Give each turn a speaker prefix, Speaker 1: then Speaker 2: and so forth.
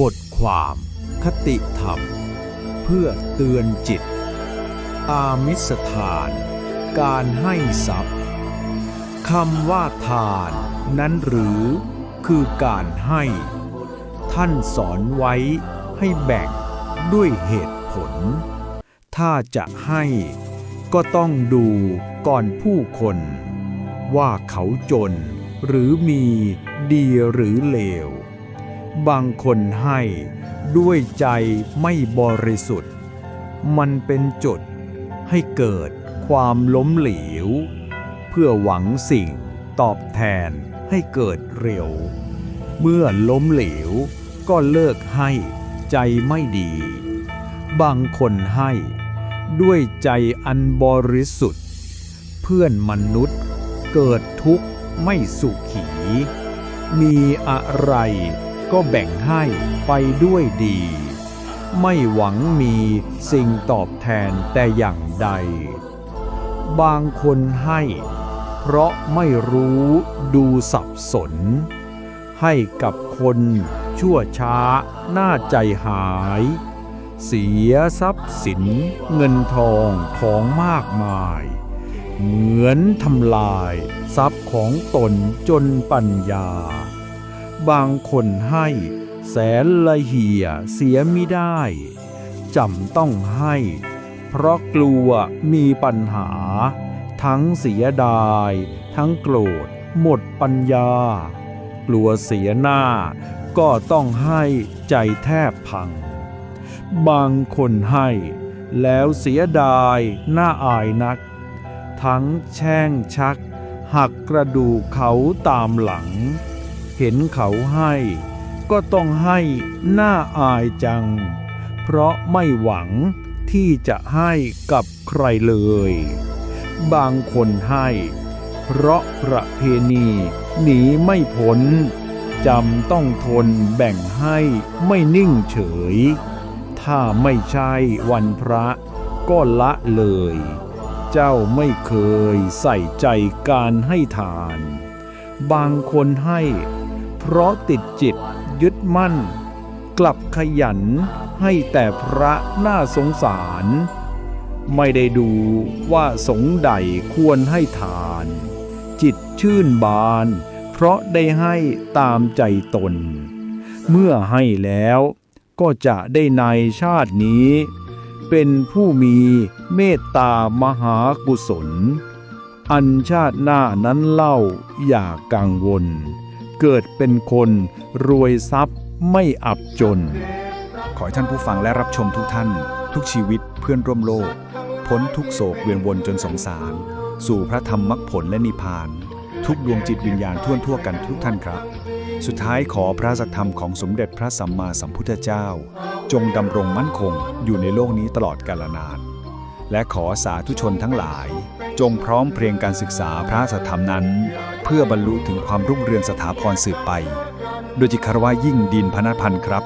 Speaker 1: บทความคติธรรม เพื่อเตือนจิต อามิสทาน การให้ทรัพย์คำว่าทานนั้นหรือคือการให้ ท่านสอนไว้ให้แบ่งด้วยเหตุผล ถ้าจะให้ก็ต้องดูก่อนผู้คน ว่าเขาจนหรือมีดีหรือเลว บางคนให้ด้วยใจไม่บริสุทธิ์ มันเป็นจุดให้เกิดความล้มเหลว เพื่อหวังสิ่งตอบแทนให้เกิดเร็ว เมื่อล้มเหลวก็เลิกให้ใจไม่ดี บางคนให้ด้วยใจอันบริสุทธิ์ เพื่อนมนุษย์เกิดทุกข์ไม่สุขี มีอะไร ก็แบ่งให้ไปด้วยดี ไม่หวังมีสิ่งตอบแทนแต่อย่างใด บางคนให้ เพราะไม่รู้ดูสับสน ให้กับคนชั่วช้าหน้าใจหาย เสียทรัพย์สินเงินทองของมากมาย เหมือนทำลาย ทรัพย์ของตนจนปัญญา บางคนให้แสนละเหี่ยเสียมิได้จำต้องให้ เพราะกลัวมีปัญหา ทั้งเสียดาย ทั้งโกรธ หมดปัญญา กลัวเสียหน้า ก็ต้องให้ใจแทบพัง บางคนให้ แล้วเสียดายหน้าอายนัก ทั้งแช่งชัก หักกระดูกเขาตามหลัง เห็นเขาให้ ก็ต้องให้หน้าอายจัง เพราะไม่หวังที่จะให้กับใครเลย บางคนให้ เพราะประเพณีหนีไม่พ้นจำต้องทนแบ่งให้ไม่นิ่งเฉย ถ้าไม่ใช่วันพระก็ละเลย เจ้าไม่เคยใส่ใจการให้ทาน บางคนให้ เพราะติดจิตยึดมั่น กลับขยันให้แต่พระน่าสงสาร ไม่ได้ดูว่าสงใดควรให้ทาน จิตชื่นบาน เพราะได้ให้ตามใจตน เมื่อให้แล้วก็จะได้ในชาตินี้ เป็นผู้มีเมตตามหากุศล อันชาติหน้านั้นเล่าอย่ากังวล เกิดเป็นคนรวยทรัพย์ไม่อับจน
Speaker 2: ขอให้ท่านผู้ฟังและรับชมทุกท่าน ทุกชีวิตเพื่อนร่วมโลก พ้นทุกโศกเวียนวนจนสงสาร สู่พระธรรมมรรคผลและนิพพาน ทุกดวงจิตวิญญาณทั่วทั่วกันทุกท่านครับ สุดท้ายขอพระสัทธรรมของสมเด็จพระสัมมาสัมพุทธเจ้า จงดำรงมั่นคงอยู่ในโลกนี้ตลอดกาลนาน และขอสาธุชนทั้งหลาย จงพร้อมเพรียงการศึกษาพระสัทธรรมนั้น พื่อบรรลุถึงความรุ่งเรืองสถาพรสืบไป โดยจิคารวะยิ่งดินพนัพันธ์ครับ